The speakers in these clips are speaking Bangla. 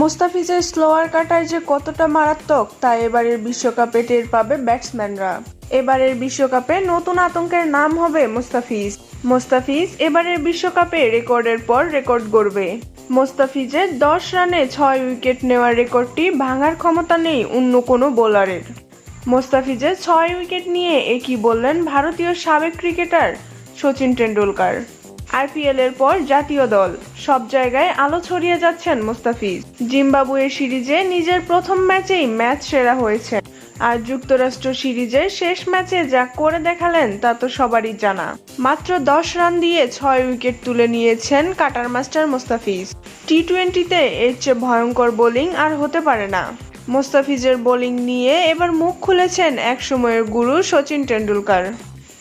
মুস্তাফিজের স্লোয়ার কাটার যে কতটা মারাত্মক, তা এবারের বিশ্বকাপে টের পাবে ব্যাটসম্যানরা। এবারের বিশ্বকাপে নতুন আতঙ্কের নাম হবে মুস্তাফিজ। মুস্তাফিজ এবারের বিশ্বকাপে রেকর্ডের পর রেকর্ড গড়বে। মোস্তাফিজের দশ রানে ছয় উইকেট নেওয়ার রেকর্ডটি ভাঙার ক্ষমতা নেই অন্য কোনো বোলারের। মোস্তাফিজের ছয় উইকেট নিয়ে একই বললেন ভারতীয় সাবেক ক্রিকেটার সচিন টেন্ডুলকার আইপিএল এর পর জাতীয় দল। সব জায়গায় আলো ছড়িয়ে যাচ্ছেন মোস্তাফিজ। জিম্বাবুয়ে সিরিজে নিজের প্রথম ম্যাচেই ম্যাচ সেরা হয়েছে। আর যুক্তরাষ্ট্র সিরিজের শেষ ম্যাচে যা করে দেখালেন তা তো সবারই জানা। মাত্র দশ রান দিয়ে ছয় উইকেট তুলে নিয়েছেন কাটার মাস্টার মোস্তাফিজ। টি টোয়েন্টিতে এর চেয়ে ভয়ঙ্কর বোলিং আর হতে পারে না। মোস্তাফিজের বোলিং নিয়ে এবার মুখ খুলেছেন এক সময়ের গুরু সচিন টেন্ডুলকার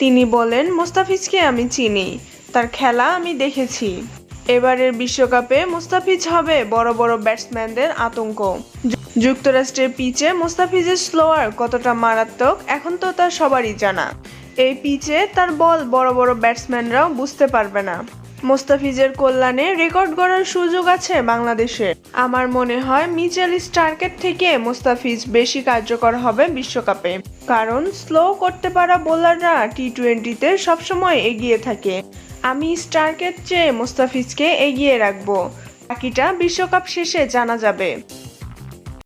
তিনি বলেন, মোস্তাফিজকে আমি চিনি। তার খেলা আমি দেখেছি। এবারের বিশ্বকাপে মুস্তাফিজ হবে বড় বড় ব্যাটসম্যানদের আতঙ্ক। যুক্তরাষ্ট্রের পিচে মুস্তাফিজের স্লোয়ার কতটা মারাত্মক, এখন তো তা সবারই জানা। এই পিচে তার বল বড় বড় ব্যাটসম্যানরাও বুঝতে পারবে না। মোস্তাফিজের কল্যাণে রেকর্ড গড়ার সুযোগ আছে বাংলাদেশের আমার মনে হয় মিচেল স্টার্কের থেকে মোস্তাফিজ বেশি কার্যকর হবে বিশ্বকাপে, কারণ স্লো করতে পারা বোলাররা টি টোয়েন্টিতে সবসময় এগিয়ে থাকে। আমি স্টার্কের চেয়ে মোস্তাফিজকে এগিয়ে রাখব। বাকিটা বিশ্বকাপ শেষে জানা যাবে।